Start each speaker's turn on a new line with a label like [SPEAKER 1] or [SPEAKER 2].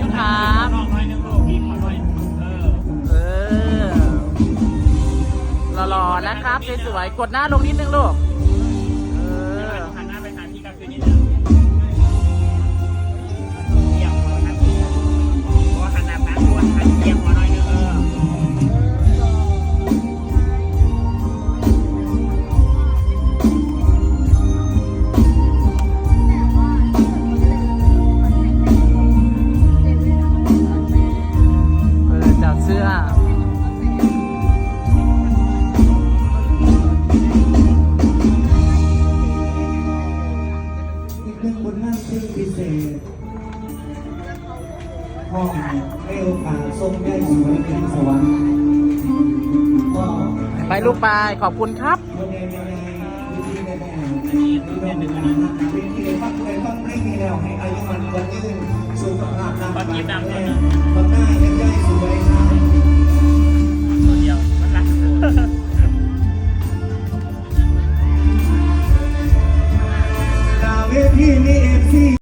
[SPEAKER 1] ยิ้มครับ
[SPEAKER 2] ลองหน่อยนึงลูกพี่ขอหน่อยเออ
[SPEAKER 1] เออหล่อๆนะครับสวยๆกดหน้าลงนิดนึงลูก
[SPEAKER 2] พิเศษห้องให้
[SPEAKER 1] โอ
[SPEAKER 3] กาสทรงได้สวยเป็นสวรรค์
[SPEAKER 1] ไปลูกไปขอบคุณครับ
[SPEAKER 3] ตอนเดียวมันี่เอฟซี